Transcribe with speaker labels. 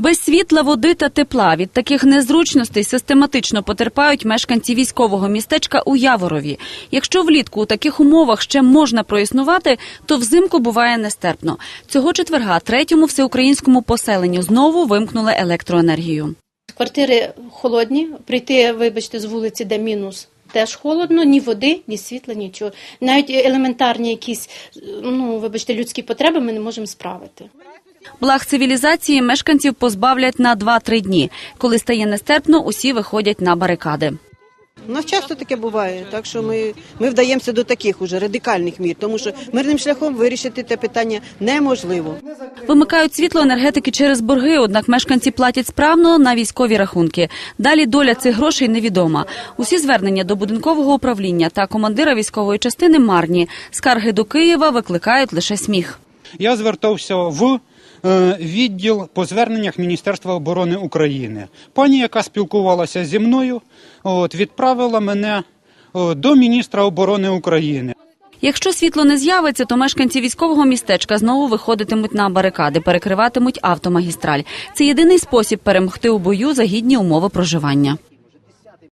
Speaker 1: Без світла, води та тепла від таких незручностей систематично потерпають мешканці військового містечка у Яворові. Якщо влітку у таких умовах ще можна проіснувати, то взимку буває нестерпно. Цього четверга третьому всеукраїнському поселенню знову вимкнули електроенергію.
Speaker 2: Квартири холодні, прийти, вибачте, з вулиці, де мінус. Теж холодно, ні води, ні світла, нічого. Навіть елементарні якісь, ну вибачте, людські потреби ми не можемо справити.
Speaker 1: Благ цивілізації мешканців позбавлять на 2-3 дні. Коли стає нестерпно, усі виходять на барикади.
Speaker 3: У нас часто таке буває, так що ми, ми вдаємося до таких уже радикальних мір, тому що мирним шляхом вирішити те питання неможливо.
Speaker 1: Вимикають світло енергетики через борги, однак мешканці платять справно на військові рахунки. Далі доля цих грошей невідома. Усі звернення до будинкового управління та командира військової частини марні. Скарги до Києва викликають лише сміх.
Speaker 4: Я звертався в відділ по зверненнях Міністерства оборони України. Пані, яка спілкувалася зі мною, от, відправила мене е, до міністра оборони України.
Speaker 1: Якщо світло не з'явиться, то мешканці військового містечка знову виходитимуть на барикади, перекриватимуть автомагістраль. Це єдиний спосіб перемогти у бою за гідні умови проживання.